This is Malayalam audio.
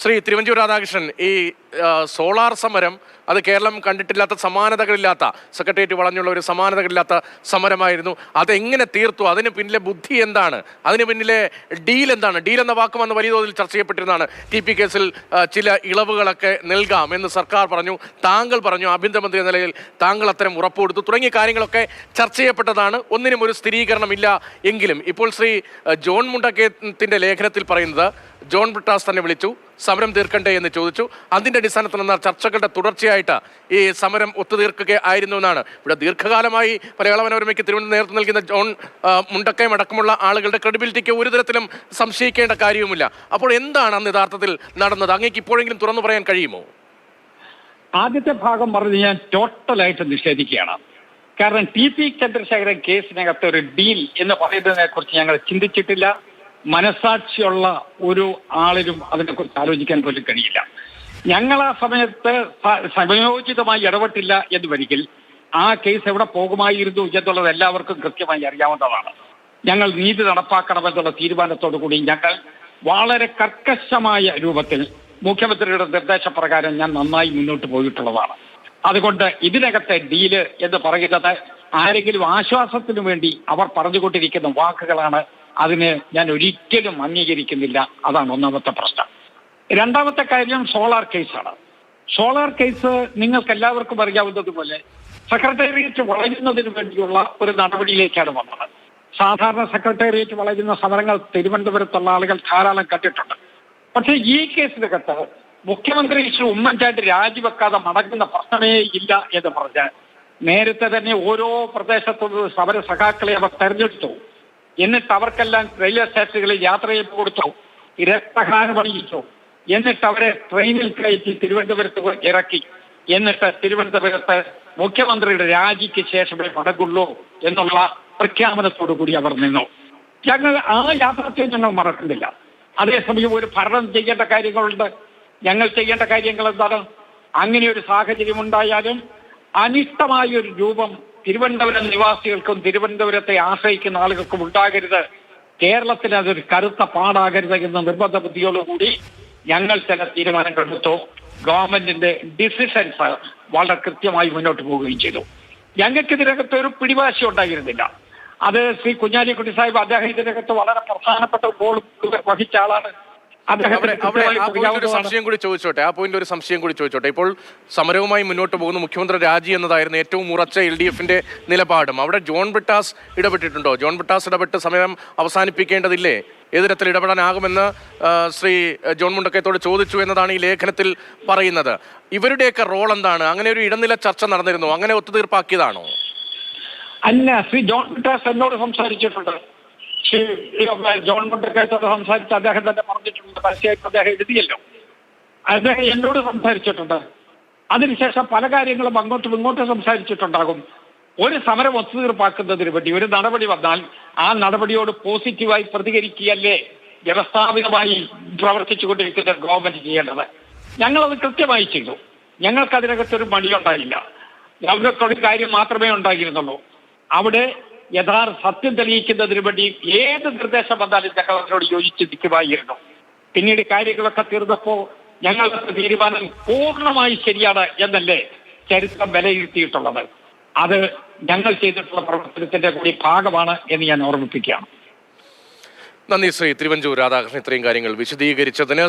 ശ്രീ തിരുവഞ്ചൂർ രാധാകൃഷ്ണൻ ഈ സോളാർ സമരം അത് കേരളം കണ്ടിട്ടില്ലാത്ത സമാനതകളില്ലാത്ത സെക്രട്ടേറിയറ്റ് വളഞ്ഞുള്ള ഒരു സമാനതകളില്ലാത്ത സമരമായിരുന്നു. അതെങ്ങനെ തീർത്തു? അതിന് പിന്നിലെ ബുദ്ധി എന്താണ്? അതിന് പിന്നിലെ ഡീൽ എന്താണ്? ഡീൽ എന്ന വാക്കും അന്ന് വലിയ തോതിൽ ചർച്ച ചെയ്യപ്പെട്ടിരുന്നതാണ്. ടി പി കേസിൽ ചില ഇളവുകളൊക്കെ നൽകാം എന്ന് സർക്കാർ പറഞ്ഞു താങ്കൾ പറഞ്ഞു ആഭ്യന്തരമന്ത്രി എന്ന നിലയിൽ താങ്കൾ അത്തരം ഉറപ്പ് കൊടുത്തു. തുടങ്ങിയ കാര്യങ്ങളൊക്കെ ചർച്ച ചെയ്യപ്പെട്ടതാണ്. ഒന്നിനും ഒരു സ്ഥിരീകരണമില്ല എങ്കിലും ഇപ്പോൾ ശ്രീ ജോൺ മുണ്ടക്കേത്തിന്റെ ലേഖനത്തിൽ പറയുന്നത് ജോൺ ബ്രിട്ടാസ് തന്നെ വിളിച്ചു. സമരം തീർക്കണ്ടേ എന്ന് ചോദിച്ചു. അതിന്റെ അടിസ്ഥാനത്തിൽ നിന്ന ചർച്ചകളുടെ തുടർച്ചയായിട്ട് ഈ സമരം ഒത്തുതീർക്കുക ആയിരുന്നു എന്നാണ്. ഇവിടെ ദീർഘകാലമായി മലയാള മനോരമയ്ക്ക് തിരുവനന്തപുരം നേതൃത്വം നൽകുന്ന ജോൺ മുണ്ടക്കയം അടക്കമുള്ള ആളുകളുടെ ക്രെഡിബിലിറ്റിക്ക് ഒരു തരത്തിലും സംശയിക്കേണ്ട കാര്യവുമില്ല. അപ്പോൾ എന്താണ് അന്ന് യഥാർത്ഥത്തിൽ നടന്നത്? അങ്ങേക്ക് ഇപ്പോഴെങ്കിലും തുറന്നു പറയാൻ കഴിയുമോ? ആദ്യത്തെ ഭാഗം പറഞ്ഞ് ഞാൻ ടോട്ടലായിട്ട് നിഷേധിക്കുകയാണ്. കാരണം ടി പി ചന്ദ്രശേഖരൻ കേസിനകത്ത് ഒരു ഡീൽ എന്ന് പറയുന്നതിനെ കുറിച്ച് ഞങ്ങൾ ചിന്തിച്ചിട്ടില്ല. മനസാക്ഷിയുള്ള ഒരു ആളിനും അതിനെക്കുറിച്ച് ആലോചിക്കാൻ പോലും കഴിയില്ല. ഞങ്ങൾ ആ സമയത്ത് സമയോചിതമായി ഇടപെട്ടില്ല എന്ന് ആ കേസ് എവിടെ പോകുമായിരുന്നു എന്നുള്ളത് എല്ലാവർക്കും കൃത്യമായി അറിയാവുന്നതാണ്. ഞങ്ങൾ നീതി നടപ്പാക്കണമെന്നുള്ള തീരുമാനത്തോടു കൂടി ഞങ്ങൾ വളരെ കർക്കശമായ രൂപത്തിൽ മുഖ്യമന്ത്രിയുടെ നിർദ്ദേശപ്രകാരം ഞാൻ നന്നായി മുന്നോട്ട് പോയിട്ടുള്ളതാണ്. അതുകൊണ്ട് ഇതിനകത്തെ ഡീൽ എന്ന് പറയുന്നത് ആരെങ്കിലും ആശ്വാസത്തിനു വേണ്ടി അവർ പറഞ്ഞുകൊണ്ടിരിക്കുന്ന വാക്കുകളാണ് അതിന് ഞാൻ ഒരിക്കലും അംഗീകരിക്കുന്നില്ല. അതാണ് ഒന്നാമത്തെ പ്രശ്നം. രണ്ടാമത്തെ കാര്യം സോളാർ കേസാണ്. സോളാർ കേസ് നിങ്ങൾക്ക് എല്ലാവർക്കും അറിയാവുന്നതുപോലെ സെക്രട്ടേറിയറ്റ് വളരുന്നതിന് വേണ്ടിയുള്ള ഒരു നടപടിയിലേക്കാണ് വന്നത്. സാധാരണ സെക്രട്ടേറിയറ്റ് വളരുന്ന സമരങ്ങൾ തിരുവനന്തപുരത്തുള്ള ആളുകൾ ധാരാളം കണ്ടിട്ടുണ്ട്. പക്ഷേ ഈ കേസിനകത്ത് മുഖ്യമന്ത്രി ശ്രീ ഉമ്മൻചാണ്ടി രാജിവെക്കാതെ മടങ്ങുന്ന പ്രശ്നമേ ഇല്ല എന്ന് പറഞ്ഞ് നേരത്തെ തന്നെ ഓരോ പ്രദേശത്തും സമര സഖാക്കളെ അവർ തെരഞ്ഞെടുത്തു. എന്നിട്ട് അവർക്കെല്ലാം റെയിൽവേ സ്റ്റേഷനുകളിൽ യാത്ര ചെയ്ത് കൊടുത്തു. രക്തഹാരം അണിയിച്ചു. എന്നിട്ട് അവരെ ട്രെയിനിൽ കയറ്റി തിരുവനന്തപുരത്ത് ഇറക്കി. എന്നിട്ട് തിരുവനന്തപുരത്ത് മുഖ്യമന്ത്രിയുടെ രാജിക്ക് ശേഷമേ മടങ്ങുള്ളൂ എന്നുള്ള പ്രഖ്യാപനത്തോടു കൂടി അവർ നിന്നു. ഞങ്ങൾ ആ യാത്രത്തെ ഞങ്ങൾ മറക്കുന്നില്ല. അതേസമയം ഒരു ഭരണം ചെയ്യേണ്ട കാര്യങ്ങളുണ്ട്. ഞങ്ങൾ ചെയ്യേണ്ട കാര്യങ്ങൾ എന്താണ്? അങ്ങനെ ഒരു സാഹചര്യം ഉണ്ടായാലും അനിഷ്ടമായ ഒരു രൂപം തിരുവനന്തപുരം നിവാസികൾക്കും തിരുവനന്തപുരത്തെ ആശ്രയിക്കുന്ന ആളുകൾക്കും ഉണ്ടാകരുത്. കേരളത്തിന് അതൊരു കറുത്ത പാടാകരുത് എന്ന നിർബന്ധ ബുദ്ധിയോടുകൂടി ഞങ്ങൾ ചില തീരുമാനങ്ങൾ എടുത്തു. ഗവൺമെന്റിന്റെ ഡിസിഷൻസ് വളരെ കൃത്യമായി മുന്നോട്ട് പോവുകയും ചെയ്തു. ഞങ്ങൾക്ക് ഇതിനകത്ത് ഒരു പിടിവാശി ഉണ്ടായിരുന്നില്ല. അത് ശ്രീ കുഞ്ഞാലിക്കുട്ടി സാഹിബ് അദ്ദേഹം ഇതിനകത്ത് വളരെ പ്രധാനപ്പെട്ട റോൾ വഹിച്ച ആളാണ്. ഒരു സംശയം കൂടി ചോദിച്ചോട്ടെ ആ പോയിന്റ് ഒരു സംശയം കൂടി ചോദിച്ചോട്ടെ. ഇപ്പോൾ സമരവുമായി മുന്നോട്ട് പോകുന്ന മുഖ്യമന്ത്രി രാജി എന്നതായിരുന്നു ഏറ്റവും ഉറച്ച എൽ ഡി എഫിന്റെ നിലപാടും. അവിടെ ജോൺ ബ്രിട്ടാസ് ഇടപെട്ടിട്ടുണ്ടോ? ജോൺ ബ്രിട്ടാസ് ഇടപെട്ട് സമരം അവസാനിപ്പിക്കേണ്ടതില്ലേ? ഏത് തരത്തിൽ ഇടപെടാനാകുമെന്ന് ശ്രീ ജോൺ മുണ്ടക്കയത്തോട് ചോദിച്ചു എന്നതാണ് ഈ ലേഖനത്തിൽ പറയുന്നത്. ഇവരുടെയൊക്കെ റോൾ എന്താണ്? അങ്ങനെ ഒരു ഇടനില ചർച്ച നടന്നിരുന്നു. അങ്ങനെ ഒത്തുതീർപ്പാക്കിയതാണോ? അല്ല ശ്രീ ജോൺ ബ്രിട്ടാസ് എന്നോട് സംസാരിച്ചിട്ടുണ്ട്. ജോൺ മുണ്ടക്കയത്തോട് സംസാരിച്ച് അദ്ദേഹം തന്നെ പറഞ്ഞിട്ടുണ്ട് പരസ്യമായിട്ട് അദ്ദേഹം എഴുതിയല്ലോ. അദ്ദേഹം എന്നോട് സംസാരിച്ചിട്ടുണ്ട്. അതിനുശേഷം പല കാര്യങ്ങളും അങ്ങോട്ടും ഇങ്ങോട്ടും സംസാരിച്ചിട്ടുണ്ടാകും. ഒരു സമരം ഒത്തുതീർപ്പാക്കുന്നതിന് വേണ്ടി ഒരു നടപടി വന്നാൽ ആ നടപടിയോട് പോസിറ്റീവായി പ്രതികരിക്കുകയല്ലേ? വ്യവസ്ഥാപിതമായി പ്രവർത്തിച്ചുകൊണ്ടിരിക്കുന്ന ഗവൺമെന്റ് ചെയ്യേണ്ടത്. ഞങ്ങളത് കൃത്യമായി ചെയ്തു. ഞങ്ങൾക്ക് അതിനകത്തൊരു മടിയുണ്ടായില്ല. ഗൗരവത്തോടെ കാര്യം മാത്രമേ ഉണ്ടായിരുന്നുള്ളൂ. അവിടെ യഥാർത്ഥ സത്യം തെളിയിക്കുന്നതിന് വേണ്ടി ഏത് നിർദ്ദേശം വന്നാലും അതിനോട് യോജിച്ച് നിൽക്കുമായിരുന്നു. പിന്നീട് കാര്യങ്ങളൊക്കെ തീർന്നപ്പോ ഞങ്ങളുടെ തീരുമാനം പൂർണമായി ശരിയാണ് എന്നല്ലേ ചരിത്രം വിലയിരുത്തിയിട്ടുള്ളത്. അത് ഞങ്ങൾ ചെയ്തിട്ടുള്ള പ്രവർത്തനത്തിന്റെ കൂടി ഭാഗമാണ് എന്ന് ഞാൻ ഓർമ്മിപ്പിക്കുകയാണ്. നന്ദി ശ്രീ തിരുവഞ്ചൂർ രാധാകൃഷ്ണൻ ഇത്രയും കാര്യങ്ങൾ വിശദീകരിച്ചതിന്